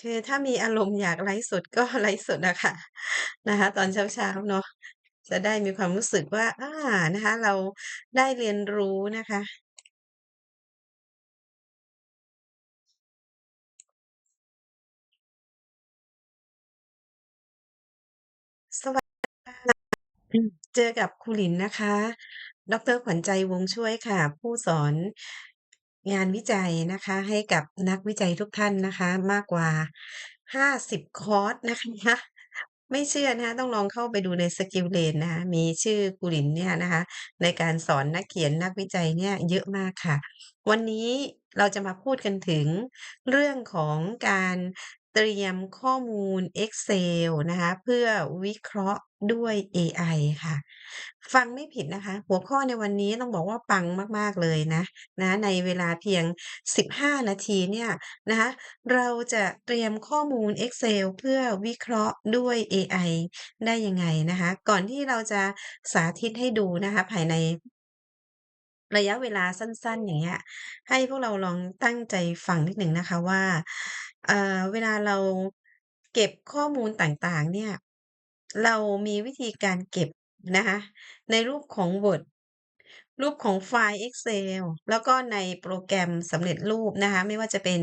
คือถ้ามีอารมณ์อยากไลฟ์สดก็ไลฟ์สดอะค่ะ นะคะ ตอนเช้าๆเนาะจะได้มีความรู้สึกว่าอานะคะ เราได้เรียนรู้นะคะ สวัสดีค่ะอืมเจอกับครูหลินนะคะดอกเตอร์ขวัญใจวงศ์ช่วยค่ะ ผู้สอน งานวิจัยนะคะ ให้กับนักวิจัยทุกท่านนะคะ มากกว่า 50 คอร์สนะคะ ไม่เชื่อนะคะ ต้องลองเข้าไปดูใน Skilllet นะคะ มีชื่อครูหลินเนี่ยนะคะ ในการสอนนักเขียนนักวิจัยเนี่ยเยอะมากค่ะ วันนี้เราจะมาพูดกันถึงเรื่องของการ เตรียมข้อมูล Excel นะคะ เพื่อวิเคราะห์ด้วยเอไอค่ะ ฟังไม่ผิดนะคะ หัวข้อในวันนี้ต้องบอกว่าปังมาก ๆ เลยนะ นะ ในเวลาเพียง 15 นาทีเนี่ยนะคะ เราจะเตรียมข้อมูล Excel เพื่อวิเคราะห์ด้วยเอไอได้ยังไงนะคะ ก่อนที่เราจะสาธิตให้ดูนะคะ ภายใน ระยะเวลาสั้น ๆ อย่างเงี้ย ให้พวกเราลองตั้งใจฟังนิดหนึ่งนะคะว่า อ่อเวลาเราเก็บข้อมูลต่าง ๆ เนี่ย เรามีวิธีการเก็บนะคะ ในรูปของ Word รูปของไฟล์ Excel แล้วก็ในโปรแกรมสำเร็จรูปนะคะ ไม่ว่าจะเป็น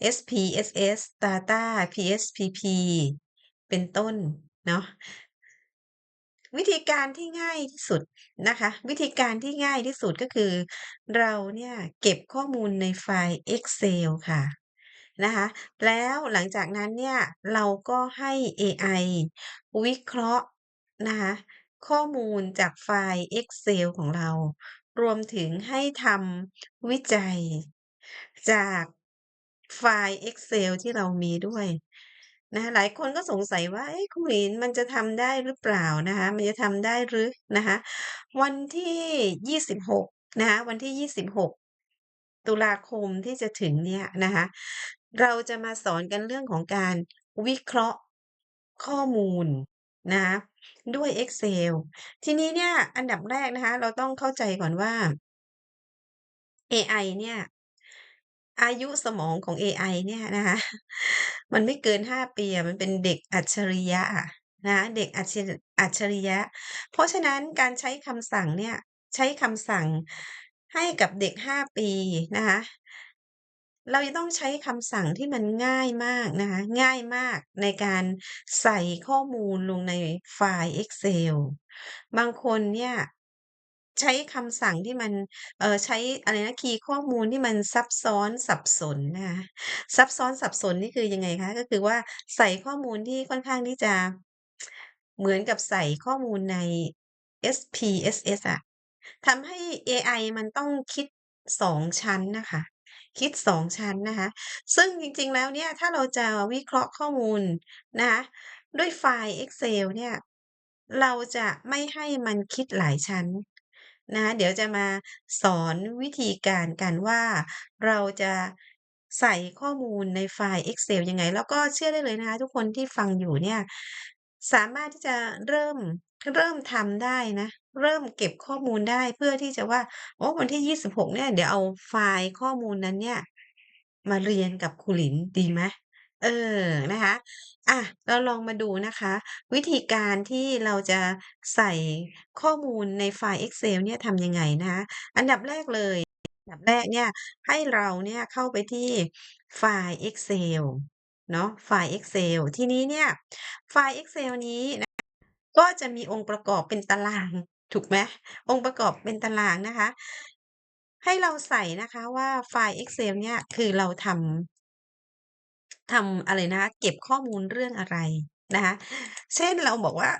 SPSS Stata PSPP เป็นต้นเนาะ วิธีการที่ง่ายที่สุดนะคะ วิธีการที่ง่ายที่สุด ก็คือเราเนี่ยเก็บข้อมูลในไฟล์ Excel ค่ะ นะคะ แล้วหลังจากนั้นเนี่ย เราก็ให้เอไอวิเคราะห์นะคะ ข้อมูลจากไฟล์ Excel ของเรา รวมถึงให้ทำวิจัย จากไฟล์ Excel ที่เรามีด้วยนะคะหลายคนก็สงสัยว่าเอ๊ะครูหลินมันจะทำได้หรือเปล่านะคะ มันจะทำได้หรือนะคะวันที่ 26นะคะวันที่ 26 ตุลาคมที่จะถึงเนี่ยนะคะ เราจะมาสอนกันเรื่องของการวิเคราะห์ข้อมูลนะคะด้วย Excel ทีนี้เนี่ยอันดับแรกนะคะเราต้องเข้าใจก่อนว่าเอไอเนี่ย อายุสมองของเอไอเนี่ยนะคะมันไม่เกิน 5 ปีมันเป็นเด็กอัจฉริยะนะเด็กอัจฉริอัจฉริยะ เพราะฉะนั้นการใช้คำสั่งเนี่ยใช้คำสั่งให้กับเด็ก 5 ปีนะคะ เราจะต้องใช้คำสั่งที่มันง่ายมากนะคะ ง่ายมากในการใส่ข้อมูลลงในไฟล์ Excel บางคนเนี่ยใช้คำสั่งที่มัน เอ่อ ใช้อะไรนะ คีย์ข้อมูลที่มันซับซ้อนสับสนนะคะ ซับซ้อนสับสนนี่คือยังไงคะ?ก็คือว่าใส่ข้อมูลที่ค่อนข้างที่จะ เหมือนกับใส่ข้อมูลใน SPSS อะ ทำให้เอไอมันต้องคิด2ชั้นน่ะค่ะ คิด 2 ชั้นนะคะ ซึ่งจริง ๆ แล้วเนี่ย ถ้าเราจะวิเคราะห์ข้อมูลนะคะ ด้วยไฟล์ Excel เนี่ย เราจะไม่ให้มันคิดหลายชั้นนะคะ เดี๋ยวจะมาสอนวิธีการกันว่า เราจะใส่ข้อมูลในไฟล์ Excel ยังไง?แล้วก็เชื่อได้เลยนะคะ ทุกคนที่ฟังอยู่เนี่ย สามารถที่จะเริ่ม เริ่มทำได้นะ เริ่มเก็บข้อมูลได้ เพื่อที่จะว่าอ๋อวันที่ 26 เนี่ย เดี๋ยวเอาไฟล์ข้อมูลนั้นเนี่ย มาเรียนกับครูหลินดีไหม?เออ นะคะ อะ เราลองมาดูนะคะ วิธีการที่เราจะใส่ข้อมูลในไฟล์ Excel เนี่ยทำยังไงนะคะ อันดับแรกเลย อันดับแรกเนี่ย ให้เราเนี่ยเข้าไปที่ไฟล์ Excel เนาะ ไฟล์ Excel ทีนี้เนี่ย ไฟล์ Excel นี้ นะคะ ก็จะมีองค์ประกอบเป็นตาราง ถูกไหม?องค์ประกอบเป็นตารางนะคะ ให้เราใส่นะคะว่าไฟล์ Excel เนี่ยคือเราทำทำอะไรนะคะเก็บข้อมูลเรื่องอะไรนะคะ เช่นเราบอกว่า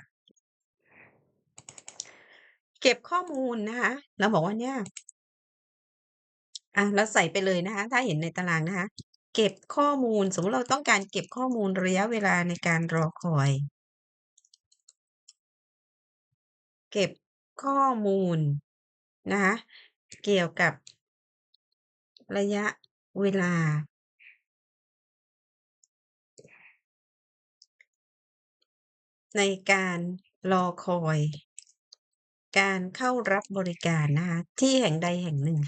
เก็บข้อมูลนะคะ เราบอกว่าเนี่ยอะเราใส่ไปเลยนะคะ ถ้าเห็นในตารางนะคะ เก็บข้อมูล สมมติเราต้องการเก็บข้อมูลระยะเวลาในการรอคอย เก็บ ข้อมูลนะคะ เกี่ยวกับ ระยะเวลา ในการรอคอย การเข้ารับบริการนะคะที่แห่งใดแห่งหนึ่ง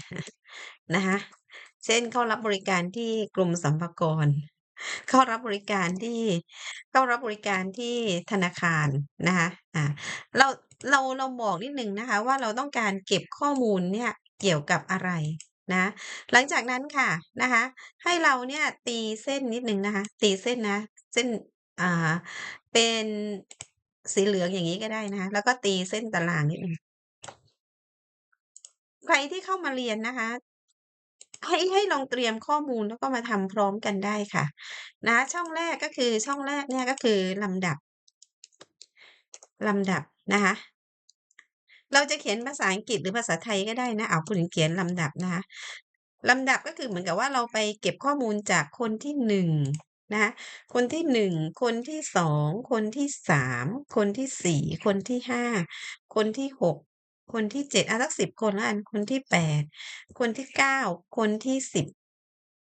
นะคะเช่นเข้ารับบริการที่กรมสรรพากร เข้ารับบริการที่ เข้ารับบริการที่ธนาคารนะคะอ่าเรา เราเราบอกนิดหนึ่งนะคะ ว่าเราต้องการเก็บข้อมูลเนี่ยเกี่ยวกับอะไรนะ หลังจากนั้นค่ะนะคะ ให้เราเนี่ยตีเส้นนิดหนึ่งนะคะ ตีเส้นนะเส้นอ่าเป็นสีเหลืองอย่างงี้ก็ได้นะคะแล้วก็ตีเส้นตารางนิดหนึ่งใครที่เข้ามาเรียนนะคะให้ให้ลองเตรียมข้อมูลแล้วก็มาทำพร้อมกันได้ค่ะ นะ ช่องแรกก็คือช่องแรกเนี่ยก็คือลำดับ ลำดับนะคะ เราจะเขียนภาษาอังกฤษหรือภาษาไทยก็ได้นะเอาคุณเขียนลำดับนะคะลำดับก็คือเหมือนกับว่าเราไปเก็บข้อมูลจากคนที่1นะคะคนที่1คนที่2คนที่3คนที่4คนที่5คนที่6คนที่7อาสัก10คนแล้วกันคนที่8คนที่9คนที่10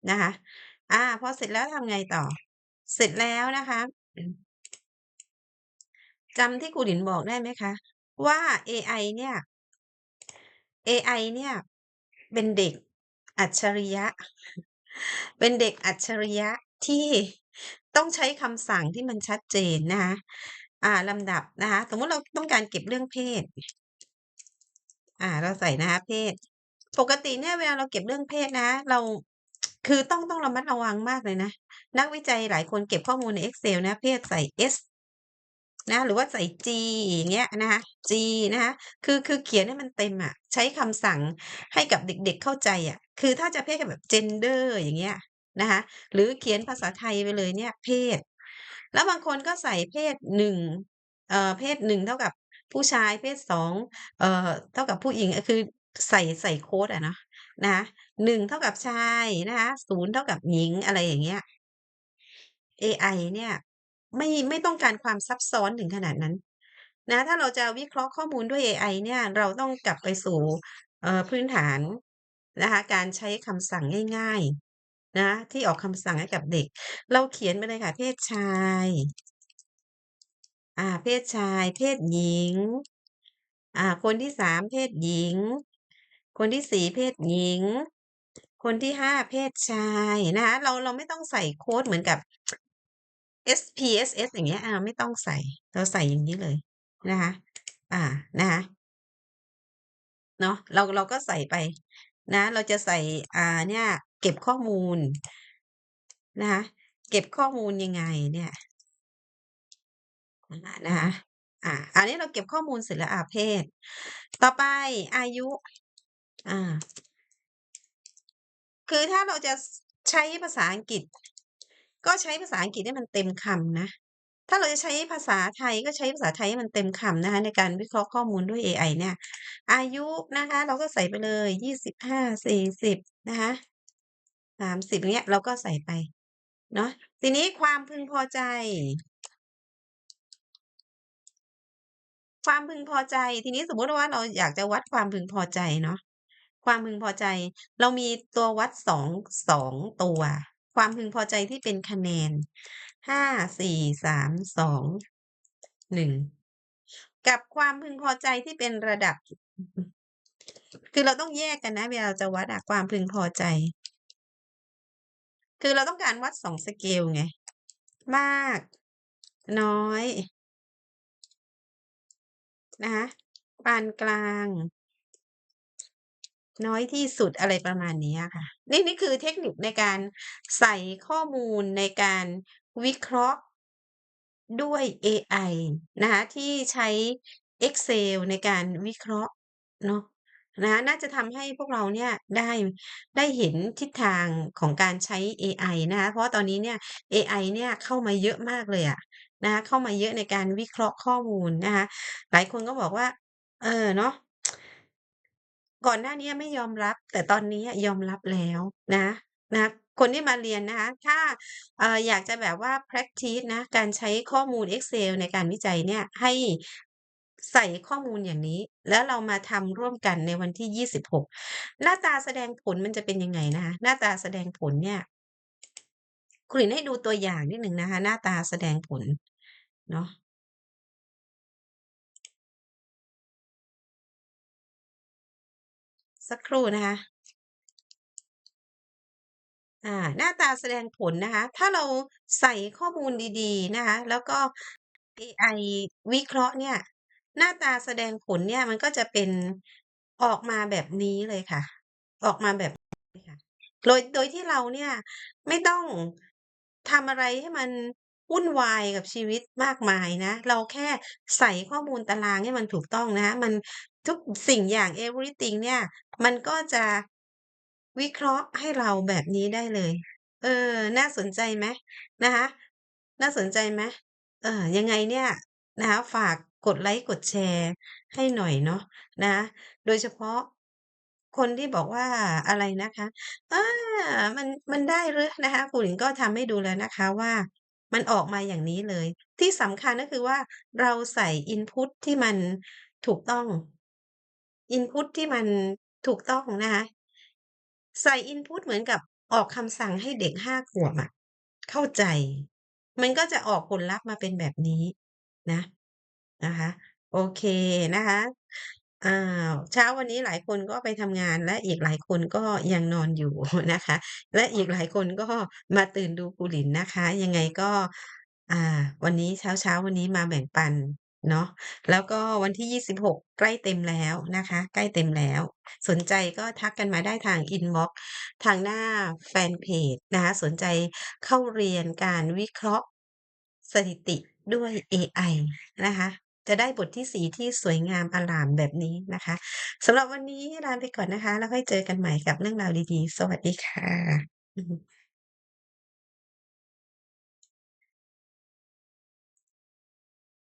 นะคะ อ่าพอเสร็จแล้วทำไงต่อ?เสร็จแล้วนะคะ จำที่ครูหลินบอกได้ไหมคะ ว่าเอไอเนี่ยเอไอเนี่ย เป็นเด็กอัจฉริยะ เป็นเด็กอัจฉริยะที่ต้องใช้คำสั่งที่มันชัดเจนนะคะอ่าลำดับนะคะสมมติเราต้องการเก็บเรื่องเพศ อ่า เราใส่นะคะเพศ ปกติเนี่ยเวลาเราเก็บเรื่องเพศนะ เราคือต้องต้องระมัดระวังมากเลยนะ นักวิจัยหลายคนเก็บข้อมูลใน Excel นะ เพศใส่ S นะ หรือว่าใส่ G อย่างเงี้ยนะคะ G นะคะ คือ คือเขียนให้มันเต็มอะ ใช้คำสั่งให้กับเด็ก ๆ เข้าใจอะ คือถ้าจะเพศก็แบบ gender อย่างเงี้ยนะคะ หรือเขียนภาษาไทยไปเลยเนี่ย เพศ แล้วบางคนก็ใส่เพศ 1 เอ่อ เพศ 1 เท่ากับผู้ชาย เพศ 2 เอ่อ เท่ากับผู้หญิง คือใส่ ใส่โคดอะเนาะ นะคะ 1 เท่ากับชายนะคะ 0 เท่ากับหญิง อะไรอย่างเงี้ย เอไอเนี่ย ไม่ไม่ต้องการความซับซ้อนถึงขนาดนั้น นะ ถ้าเราจะวิเคราะห์ข้อมูลด้วยเอไอเนี่ย เราต้องกลับไปสู่พื้นฐานนะคะ การใช้คำสั่งง่าย ๆ นะ ที่ออกคำสั่งให้กับเด็ก เราเขียนไปเลยค่ะ เพศชาย อ่า เพศชาย เพศหญิง อ่า คนที่3เพศหญิง คนที่4เพศหญิงคนที่5เพศชายนะคะเราเราไม่ต้องใส่โค้ดเหมือนกับ SPSS อย่างเงี้ย อ่า ไม่ต้องใส่ เราใส่อย่างงี้เลยนะคะ อ่า นะคะ เนาะ เรา เราก็ใส่ไปนะ เราจะใส่ อ่า เนี่ย เก็บข้อมูล นะคะ เก็บข้อมูลยังไงเนี่ย?อา นะคะ อ่า อันนี้เราเก็บข้อมูลเสร็จแล้ว อ่า เพศ ต่อไปอายุ อา คือถ้าเราจะ ส ใช้ภาษาอังกฤษ ก็ใช้ภาษาอังกฤษให้มันเต็มคำนะ ถ้าเราจะใช้ภาษาไทยก็ใช้ภาษาไทยให้มันเต็มคำนะคะ ในการวิเคราะห์ข้อมูลด้วยเอไอเนี่ย อายุนะคะ เราก็ใส่ไปเลย25 40นะคะ30อย่างเงี้ยเราก็ใส่ไปเนาะทีนี้ความพึงพอใจ ความพึงพอใจ ทีนี้สมมติว่าเราอยากจะวัดความพึงพอใจเนาะความพึงพอใจ เรามีตัววัด 2- 2ตัว ความพึงพอใจที่เป็นคะแนน5 4 3 2 1กับความพึงพอใจที่เป็นระดับ คือเราต้องแยกกันนะ เวลาจะวัดอะความพึงพอใจ คือเราต้องการวัด2สเกลไง มาก น้อย นะคะปานกลาง น้อยที่สุดอะไรประมาณนี้ค่ะ นี่นี่คือเทคนิคในการใส่ข้อมูลในการวิเคราะห์ด้วยเอไอนะคะที่ใช้ Excel ในการวิเคราะห์เนาะนะคะน่าจะทำให้พวกเราเนี่ยได้ได้เห็นทิศทางของการใช้เอไอนะคะเพราะตอนนี้เนี่ยเอไอเนี่ยเข้ามาเยอะมากเลยอะนะคะเข้ามาเยอะในการวิเคราะห์ข้อมูลนะคะหลายคนก็บอกว่า เออเนาะ ก่อนหน้านี้ไม่ยอมรับ แต่ตอนนี้ยอมรับแล้วนะ นะ คนที่มาเรียนนะคะ ถ้า เอ่อ อยากจะแบบว่าแพร็กทิซนะ การใช้ข้อมูล Excel ในการวิจัยเนี่ย ให้ใส่ข้อมูลอย่างนี้ แล้วเรามาทำร่วมกันในวันที่ 26 หน้าตาแสดงผลมันจะเป็นยังไงนะคะ หน้าตาแสดงผลเนี่ยครูหลินให้ดูตัวอย่างนิดหนึ่งนะคะ หน้าตาแสดงผล เนาะ สักครู่นะคะอ่าหน้าตาแสดงผลนะคะ ถ้าเราใส่ข้อมูลดีๆนะคะ แล้วก็เอไอวิเคราะห์เนี่ย หน้าตาแสดงผลเนี่ยมันก็จะเป็นออกมาแบบนี้เลยค่ะ ออกมาแบบนี้ค่ะ โดยโดยที่เราเนี่ยไม่ต้องทำอะไรให้มัน วุ่นวายกับชีวิตมากมายนะ เราแค่ใส่ข้อมูลตารางให้มันถูกต้องนะ มันทุกสิ่งอย่าง everything เนี่ย มันก็จะวิเคราะห์ให้เราแบบนี้ได้เลย เออ น่าสนใจไหม?นะคะ น่าสนใจไหม?เออ ยังไงเนี่ยนะคะฝากกดไลก์กดแชร์ให้หน่อยเนาะนะคะโดยเฉพาะคนที่บอกว่าอะไรนะคะอามันมันได้หรือ?นะคะครูหญิงก็ทำให้ดูแล้วนะคะว่า มันออกมาอย่างนี้เลย ที่สำคัญก็คือว่าเราใส่อินพุตที่มันถูกต้องอินพุตที่มันถูกต้องนะคะใส่อินพุตเหมือนกับออกคำสั่งให้เด็ก5ขวบอะเข้าใจ มันก็จะออกผลลัพธ์มาเป็นแบบนี้นะนะคะ โอเคนะคะ อ่าเช้าวันนี้หลายคนก็ไปทำงาน และอีกหลายคนก็ยังนอนอยู่ นะคะ และอีกหลายคนก็มาตื่นดูครูหลินนะคะ ยังไงก็ อ่า วันนี้เช้า ๆ วันนี้มาแบ่งปันเนาะ แล้วก็วันที่ 26 ใกล้เต็มแล้วนะคะ ใกล้เต็มแล้ว สนใจก็ทักกันมาได้ทางอินบ็อกซ์ ทางหน้าแฟนเพจนะคะ สนใจเข้าเรียนการวิเคราะห์สถิติด้วยเอไอนะคะ จะได้บทที่สีที่สวยงามอลามแบบนี้นะคะสำหรับวันนี้ลาไปก่อนนะคะ แล้วค่อยเจอกันใหม่กับเรื่องราวดีๆ สวัสดีค่ะ